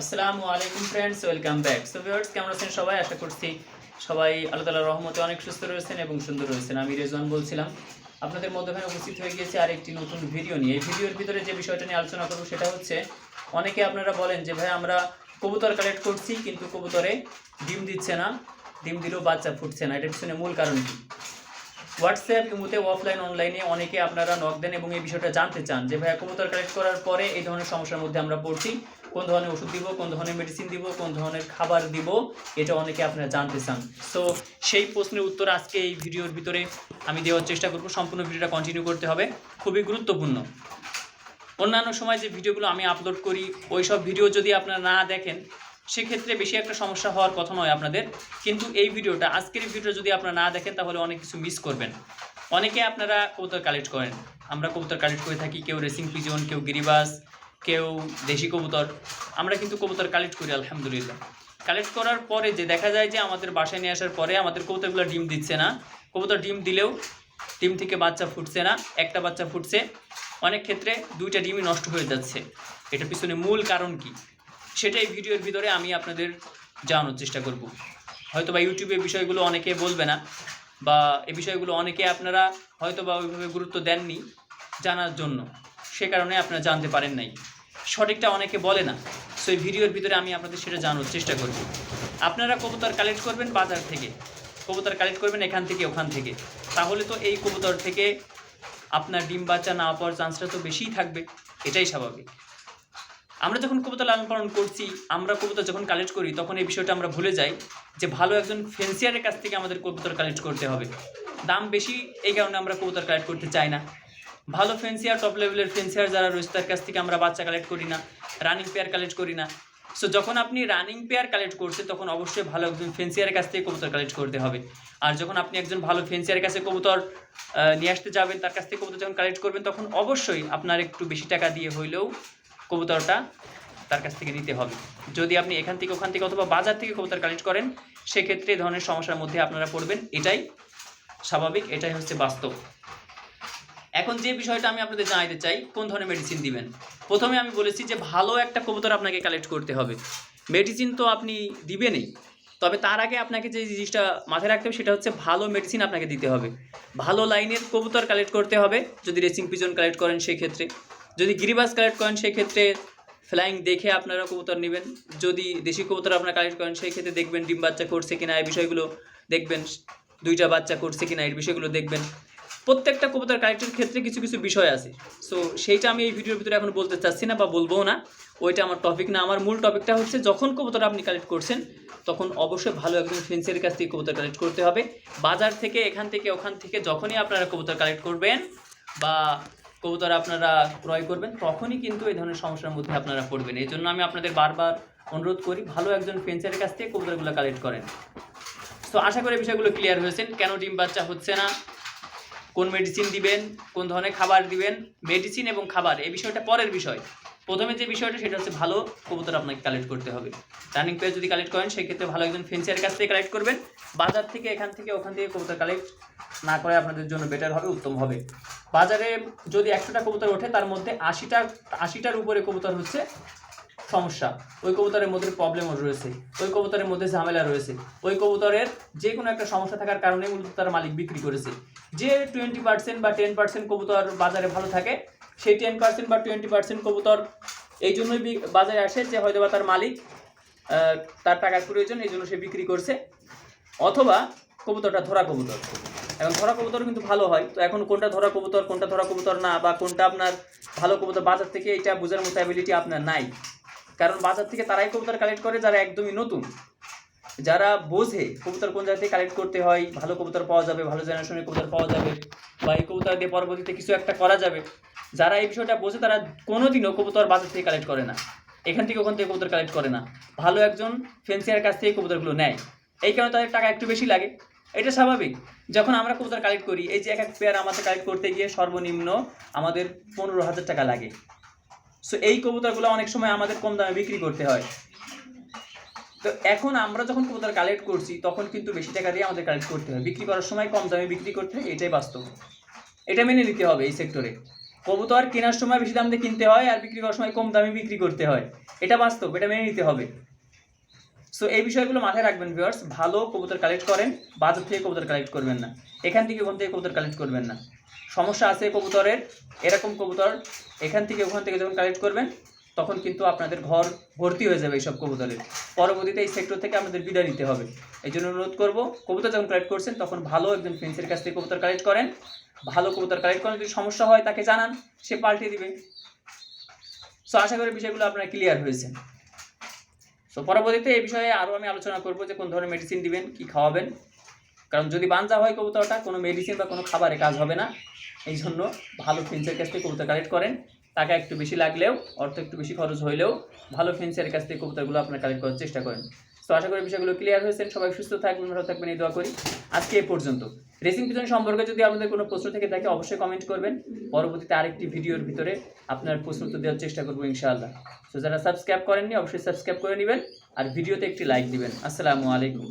আসসালামু আলাইকুম friends welcome back so viewers কেমন আছেন সবাই? আশা করছি সবাই আল্লাহ তাআলার রহমতে অনেক সুস্থ রয়েছেন এবং সুন্দর রয়েছেন। আমি রেজওয়ান বলছিলাম। আপনাদের মধ্যখানে উপস্থিত হয়ে গিয়েছে আরেকটি নতুন ভিডিও নিয়ে। এই ভিডিওর ভিতরে যে বিষয়টা নিয়ে আলোচনা করব সেটা হচ্ছে, অনেকে আপনারা বলেন যে, ভাই, আমরা কবুতর কালেক্ট করছি, কিন্তু কবুতরে ডিম দিচ্ছে না, ডিম দিলেও বাচ্চা ফুটছে না। এটার পিছনে মূল কারণ কি? হোয়াটসঅ্যাপ ইমুতে অফলাইন অনলাইনে অনেকে আপনারা নক দেন এবং এই বিষয়টা জানতে চান যে, ভাইয়া কবুতর কালেক্ট করার পরে এই ধরনের সমস্যার মধ্যে আমরা পড়ছি। কোন ধরনের ওষুধ দিব, কোন ধরনের মেডিসিন দিব, কোন ধরনের খাবার দিব? এটা অনেকে আপনারা জানতে চান। তো সেই প্রশ্নের উত্তর আজকে এই ভিডিওর ভিতরে আমি দেওয়ার চেষ্টা করব। সম্পূর্ণ ভিডিওটা কন্টিনিউ করতে হবে। খুবই গুরুত্বপূর্ণ। অন্যান্য সময় যে ভিডিওগুলো আমি আপলোড করি ওই সব ভিডিও যদি আপনারা না দেখেন সেক্ষেত্রে বেশি একটা সমস্যা হওয়ার কথা নয় আপনাদের। কিন্তু এই ভিডিওটা, আজকের ভিডিও যদি আপনারা না দেখেন, তাহলে অনেক কিছু মিস করবেন। অনেকে আপনারা কবুতর কালেক্ট করেন। আমরা কবুতর কালেক্ট করে থাকি, কেউ রেসিং পিজন কেউ গিরিবাস, কেউ দেশি কবুতর। আমরা কিন্তু কবুতর কালেক্ট করি, আলহামদুলিল্লাহ। কালেক্ট করার পরে যে দেখা যায় যে আমাদের বাসায় নিয়ে আসার পরে আমাদের কবুতরগুলো ডিম দিচ্ছে না। কবুতর ডিম দিলেও ডিম থেকে বাচ্চা ফুটছে না, একটা বাচ্চা ফুটছে। অনেক ক্ষেত্রে দুইটা ডিমই নষ্ট হয়ে যাচ্ছে। এটার পিছনে মূল কারণ কি? সেটা এই ভিডিওর ভিতরে আমি আপনাদের জানানোর চেষ্টা করব। হয়তো বা ইউটিউবে বিষয়গুলো অনেকে বলবে না, বা এই বিষয়গুলো অনেকে আপনারা হয়তো বা ওইভাবে গুরুত্ব দেননি জানার জন্য, সে কারণে আপনারা জানতে পারেন নাই। সঠিকটা অনেকে বলে না, সো এই ভিডিওর ভিতরে আমি আপনাদের সেটা জানানোর চেষ্টা করব। আপনারা কবুতর কালেক্ট করবেন বাজার থেকে, কবুতর কালেক্ট করবেন এখান থেকে, ওখান থেকে। তাহলে তো এই কবুতর থেকে আপনার ডিম বাচ্চা না পাওয়ার চান্সটা তো বেশিই থাকবে, এটাই স্বাভাবিক। আমরা যখন কবিতা লালন পালন করছি, আমরা কবিতা যখন কালেক্ট করি, তখন এই বিষয়টা আমরা ভুলে যাই যে ভালো একজন ফেন্সিয়ারের কাছ থেকে আমাদের কবুতর কালেক্ট করতে হবে। দাম বেশি, এই কারণে আমরা কবুতর কালেক্ট করতে চাই না। ভালো ফেন্সিয়ার টপ লেভেলের ফেন্সিয়ার যারা রয়েছে, তার কাছ থেকে আমরা বাচ্চা কালেক্ট করি না রানিং পেয়ার কালেক্ট করি না। সো যখন আপনি রানিং পেয়ার কালেক্ট করছে তখন অবশ্যই ভালো একজন ফেন্সিয়ারের কাছ থেকে কবুতর কালেক্ট করতে হবে। আর যখন আপনি একজন ভালো ফেন্সিয়ারের কাছে কবুতর নিয়ে আসতে যাবেন, তার কাছ থেকে কবুতর যখন কালেক্ট করবেন, তখন অবশ্যই আপনার একটু বেশি টাকা দিয়ে হইলেও কবুতরটা তার কাছ থেকে নিতে হবে। যদি আপনি এখান থেকে ওখান থেকে অথবা বাজার থেকে কবুতর কালেক্ট করেন, সেক্ষেত্রে এই ধরনের সমস্যার মধ্যে আপনারা পড়বেন। এটাই স্বাভাবিক, এটাই হচ্ছে বাস্তব। এখন যে বিষয়টা আমি আপনাদের জানাইতে চাই, কোন ধরনের মেডিসিন দিবেন? প্রথমে আমি বলেছি যে ভালো একটা কবুতর আপনাকে কালেক্ট করতে হবে। মেডিসিন তো আপনি দিবেনই, তবে তার আগে আপনাকে যে জিনিসটা মাথায় রাখতে হবে, সেটা হচ্ছে ভালো মেডিসিন আপনাকে দিতে হবে। ভালো লাইনের কবুতর কালেক্ট করতে হবে, যদি রেসিং পিজন কালেক্ট করেন সেই ক্ষেত্রে যদি গিরিবাস কালেক্ট করেন সেই ক্ষেত্রে ফ্লাইং দেখে আপনারা কবুতর নেবেন। যদি দেশি কবুতর আপনারা কালেক্ট করেন সেই ক্ষেত্রে দেখবেন ডিম বাচ্চা করছে কিনা, এই বিষয়গুলো দেখবেন। দুইটা বাচ্চা করছে কিনা, এই বিষয়গুলো দেখবেন। প্রত্যেকটা কবুতর কালেক্টের ক্ষেত্রে কিছু কিছু বিষয় আছে। সো সেইটা আমি এই ভিডিওর ভিতরে এখন বলতে চাচ্ছি না বা বলব না। ওইটা আমার টপিক না। আমার মূল টপিকটা হচ্ছে, যখন কবুতর আপনি কালেক্ট করছেন, তখন অবশ্যই ভালো একজন ফেন্সিয়ারের কাছ থেকে কবুতর কালেক্ট করতে হবে। বাজার থেকে, এখান থেকে, ওখান থেকে যখনই আপনারা কবুতর কালেক্ট করবেন বা কবুতর আপনারা ক্রয় করবেন, তখনই কিন্তু এই ধরনের সমস্যার মধ্যে আপনারা পড়বেন। এই জন্য আমি আপনাদের বারবার অনুরোধ করি, ভালো একজন ফেন্সারের কাছ থেকে কবুতরগুলো কালেক্ট করেন। সো আশা করি বিষয়গুলো ক্লিয়ার হয়েছেন কেন ডিম বাচ্চা হচ্ছে না? কোন মেডিসিন দিবেন? কোন ধরনের খাবার দিবেন? মেডিসিন এবং খাবার, এই বিষয়টা পরের বিষয়। প্রথমে যে বিষয়টা, সেটা হচ্ছে ভালো কবুতর আপনাকে কালেক্ট করতে হবে। রানিং পেয়ার যদি কালেক্ট করেন, সেক্ষেত্রে ভালো একজন ফেন্সিয়ার কাছ থেকে কালেক্ট করবেন। বাজার থেকে এখান থেকে, ওখান থেকে কবুতর কালেক্ট না করে আপনাদের জন্য বেটার হবে, উত্তম হবে। বাজারে যদি একশোটা কবুতর ওঠে, তার মধ্যে আশিটা, আশিটার উপরে কবুতর হচ্ছে সমস্যা। ওই কবুতরের মধ্যে প্রবলেমও রয়েছে। ওই কবুতরের মধ্যে ঝামেলা রয়েছে। ওই কবুতরের যে কোনো একটা সমস্যা থাকার কারণে মূলত তার মালিক বিক্রি করেছে। যে টোয়েন্টি পার্সেন্ট বা টেন পার্সেন্ট কবুতর বাজারে ভালো থাকে সেই টেন পার্সেন্ট বা টোয়েন্টি পার্সেন্ট কবুতর এই জন্যই বাজারে আসে যে হয়তো বা তার মালিক তার টাকার প্রয়োজন, এই জন্য সে বিক্রি করছে। অথবা কবুতরটা ধরা কবুতর। এখন ধরা কবুতর কিন্তু ভালো হয়। তো এখন কোনটা ধরা কবুতর, কোনটা ধরা কবুতর না, বা কোনটা আপনার ভালো কবুতর, বাজার থেকে এটা বোঝার মতো অ্যাবিলিটি আপনার নাই। কারণ বাজার থেকে তারাই কবুতর কালেক্ট করে যারা একদমই নতুন। যারা বোঝে কবুতর কোন জায়গা থেকে কালেক্ট করতে হয়, ভালো কবুতর পাওয়া যাবে, ভালো জেনারেশনের কবুতর পাওয়া যাবে, বা এই কবুতর দিয়ে পরবর্তীতে কিছু একটা করা যাবে, যারা এই বিষয়টা বোঝে তারা কোনোদিনও কবুতর বাজার থেকে কালেক্ট করে না। এখান থেকে ওখান থেকে কবুতর কালেক্ট করে না। ভালো একজন ফেন্সিয়ার কাছ থেকে কবুতরগুলো নেয়। এই কারণে তাদের টাকা একটু বেশি লাগে। এটা স্বাভাবিক। যখন আমরা কবুতর কালেক্ট করি, এই যে এক এক পেয়ার আমাদের কালেক্ট করতে গিয়ে সর্বনিম্ন আমাদের পনেরো হাজার টাকা লাগে। সো এই কবুতরগুলো অনেক সময় আমাদের কম দামে বিক্রি করতে হয়। তো এখন আমরা যখন কবুতর কালেক্ট করছি, তখন কিন্তু বেশি টাকা দিয়ে আমাদের কালেক্ট করতে হয়। বিক্রি করার সময় কম দামে বিক্রি করতে হয়, এটাই বাস্তব। এটা মেনে নিতে হবে এই সেক্টরে কবুতর কেনার সময় বেশি দাম দিয়ে কিনতে হয় আর বিক্রি করার সময় কম দামে বিক্রি করতে হয়। এটা বাস্তব, এটা মেনে নিতে হবে। সো এই বিষয়গুলো মাথায় রাখবেন ভিউয়ার্স ভালো কবুতর কালেক্ট করেন, বাজার থেকে কবুতর কালেক্ট করবেন না। এখান থেকে ওখান থেকে কবুতর কালেক্ট করবেন না। সমস্যা আছে কবুতরের, এরকম কবুতর এখান থেকে ওখান থেকে যখন কালেক্ট করবেন তখন কিন্তু আপনাদের ঘর ভর্তি হয়ে যাবে এইসব কবুতরের। পরবর্তীতে এই সেক্টর থেকে আমাদের বিদায় নিতে হবে। এই জন্য অনুরোধ করব, কবুতর যখন কালেক্ট করছেন, তখন ভালো একজন ফ্রেন্সের কাছ থেকে কবুতর কালেক্ট করেন। ভালো কবুতর কালেক্ট করেন যদি সমস্যা হয়, তাকে জানান, সে পাল্টে দিবে। সো আশা করি বিষয়গুলো আপনারা ক্লিয়ার হয়েছেন সো পরবর্তীতে এই বিষয়ে আরও আমি আলোচনা করব যে কোন ধরনের মেডিসিন দিবেন, কি খাওয়াবেন। কারণ যদি বাঞ্জা হয় কবুতরটা, কোনো মেডিসিন বা কোনো খাবারে কাজ হবে না। এই জন্য ভালো ফেন্সের কাছ থেকে কবুতর কালেক্ট করেন। টাকা একটু বেশি লাগলেও, অর্থ একটু বেশি খরচ হইলেও ভালো ফেন্সের কাছ থেকে কবুতরগুলো আপনার কালেক্ট করার চেষ্টা করেন। তো আশা করি বিষয়গুলো ক্লিয়ার হয়েছেন সবাই সুস্থ থাকবেন, ভালো থাকবেন, এই দোয়া করি। আজকে এ পর্যন্ত। রেসিং পিছন সম্পর্কে যদি আপনাদের কোনো প্রশ্ন থেকে থাকে, অবশ্যই কমেন্ট করবেন। পরবর্তীতে আরেকটি ভিডিওর ভিতরে আপনার প্রশ্ন উত্তর দেওয়ার চেষ্টা করব ইনশাআল্লাহ। তো যারা সাবস্ক্রাইব করেননি, অবশ্যই সাবস্ক্রাইব করে নেবেন। আর ভিডিওতে একটি লাইক দিবেন। আসসালামু আলাইকুম।